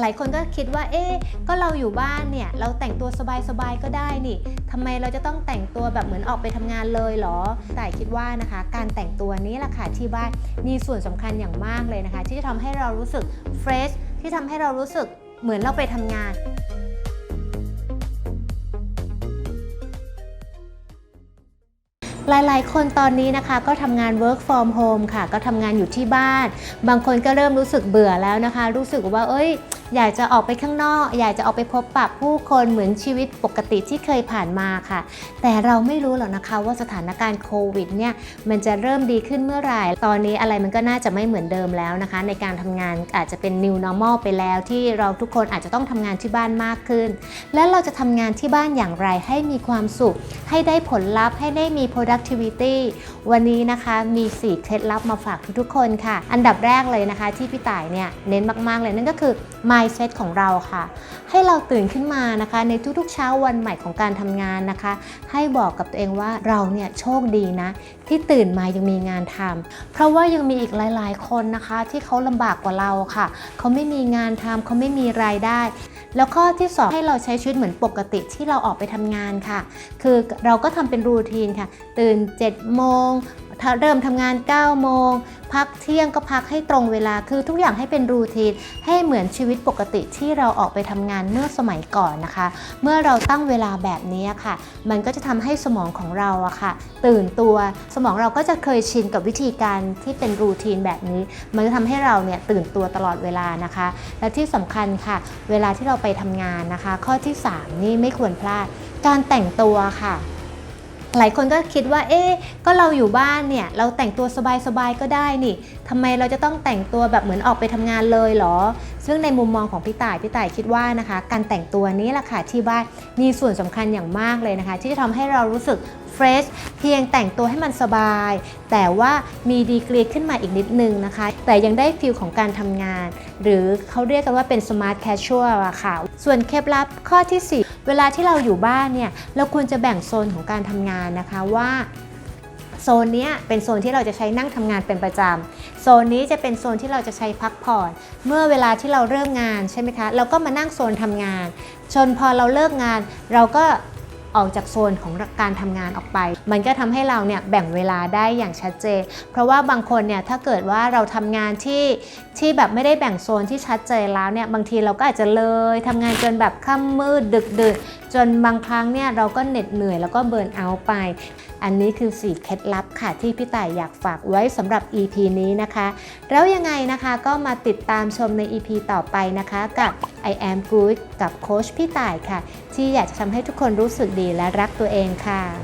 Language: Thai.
หลายคนก็คิดว่า เอ๊ะก็เราอยู่บ้านเนี่ย เราแต่งตัวสบายๆก็ได้นี่ทำไมเราจะต้องแต่งตัวแบบเหมือนออกไปทำงานเลยเหรอ แต่คิดว่านะคะ การแต่งตัวนี้แหละค่ะที่บ้านมีส่วนสำคัญอย่างมากเลยนะคะ ที่จะทำให้เรารู้สึกเฟรชที่ทำให้เรารู้สึกเหมือนเราไปทำงานหลาย ๆ คนตอนนี้นะคะก็ทำงาน work from home ค่ะ ก็ทำงานอยู่ที่บ้าน บางคนก็เริ่มรู้สึกเบื่อแล้วนะคะ รู้สึกว่า เอ้ย อยากจะออกไปข้างนอก อยากจะออกไปพบปะผู้คนเหมือนชีวิตปกติที่เคยผ่านมาค่ะ แต่เราไม่รู้หรอกนะคะว่าสถานการณ์โควิดเนี่ยมันจะเริ่มดีขึ้นเมื่อไหร่ ตอนนี้อะไรมันก็น่าจะไม่เหมือนเดิมแล้วนะคะ ในการทำงานอาจจะเป็น new normal ไปแล้วที่เราทุกคนอาจจะต้องทำงานที่บ้านมากขึ้น และเราจะทำงานที่บ้านอย่างไรให้มีความสุข ให้ได้ผลลัพธ์ให้ได้มี productivity วันนี้นะคะมี 4 เคล็ดลับมาฝากทุกๆคนค่ะ อันดับแรกเลยนะคะ ที่พี่ต่ายเนี่ยเน้นมากๆเลยนั่นก็คือ mindset ของเราค่ะ ให้เราตื่นขึ้นมานะคะ ในทุกๆเช้าวันใหม่ของการทำงานนะคะ ให้บอกกับตัวเองว่าเราเนี่ยโชคดีนะ ที่ตื่นมายังมีงานทำเพราะว่ายังมีอีกหลายๆ คนนะคะ ที่เขาลำบากกว่าเราค่ะ เขาไม่มีงานทำเขาไม่มีรายได้แล้วข้อที่ 2 ให้เราใช้ชีวิตเหมือนปกติที่เราออกไปทำงานค่ะ คือเราก็ทำเป็นรูทีนค่ะ ตื่น7โมง เริ่มทำงาน 9 โมง พักเที่ยงก็พักให้ตรงเวลาคือทุกอย่างให้เป็นรูทีนให้เหมือนชีวิตปกติที่เราออกไปทำงานเมื่อสมัยก่อนนะคะ เมื่อเราตั้งเวลาแบบนี้ค่ะ มันก็จะทำให้สมองของเราอะค่ะ ตื่นตัวสมองเราก็จะเคยชินกับวิธีการที่เป็นรูทีนแบบนี้ มันจะทำให้เราเนี่ยตื่นตัวตลอดเวลานะคะ และที่สำคัญค่ะ เวลาที่เราไปทำงานนะคะ ข้อที่ 3 นี่ไม่ควรพลาดการแต่งตัวค่ะ หลายคนก็คิดว่า เอ๊ะก็เราอยู่บ้านเนี่ย เราแต่งตัวสบายๆก็ได้นี่ทำไมเราจะต้องแต่งตัวแบบเหมือนออกไปทำงานเลยเหรอ ซึ่งในมุมมองของพี่ต่าย พี่ต่ายคิดว่านะคะ การแต่งตัวนี้แหละค่ะที่บ้านมีส่วนสำคัญอย่างมากเลยนะคะ ที่จะทำให้เรารู้สึก เฟรชเพียงแต่งตัวให้มันสบาย แต่ว่ามีดีกรีขึ้นมาอีกนิดนึงนะคะ แต่ยังได้ฟิลของการทำงาน หรือเขาเรียกกันว่าเป็น smart casual อะค่ะ ส่วนเคล็ดลับข้อที่ 4 เวลาที่เราอยู่บ้านเนี่ย เราควรจะแบ่งโซนของการทำงานนะคะว่าโซนนี้เป็นโซนที่เราจะใช้นั่งทำงานเป็นประจำ โซนนี้จะเป็นโซนที่เราจะใช้พักผ่อน เมื่อเวลาที่เราเริ่มงานใช่ไหมคะ เราก็มานั่งโซนทำงาน จนพอเราเลิกงาน เราก็ ออกจากโซนของการทำงานออกไป มันก็ทำให้เราเนี่ยแบ่งเวลาได้อย่างชัดเจน เพราะว่าบางคนเนี่ยถ้าเกิดว่าเราทำงานที่ที่แบบไม่ได้แบ่งโซนที่ชัดเจนแล้วเนี่ยบางทีเราก็อาจจะเลยทำงานจนแบบค่ำมืดดึกดื่นจนบางครั้งเนี่ยเราก็เหน็ดเหนื่อยแล้วก็เบิร์นเอาท์ไป อันนี้คือ 4 เคล็ดลับค่ะที่พี่ต่ายอยากฝากไว้สำหรับ EP นี้นะคะ แล้วยังไงนะคะก็มาติดตามชมใน EP ต่อไปนะคะกับ I am good กับโค้ชพี่ต่ายค่ะ ที่อยากจะทำให้ทุกคนรู้สึกดีและรักตัวเองค่ะ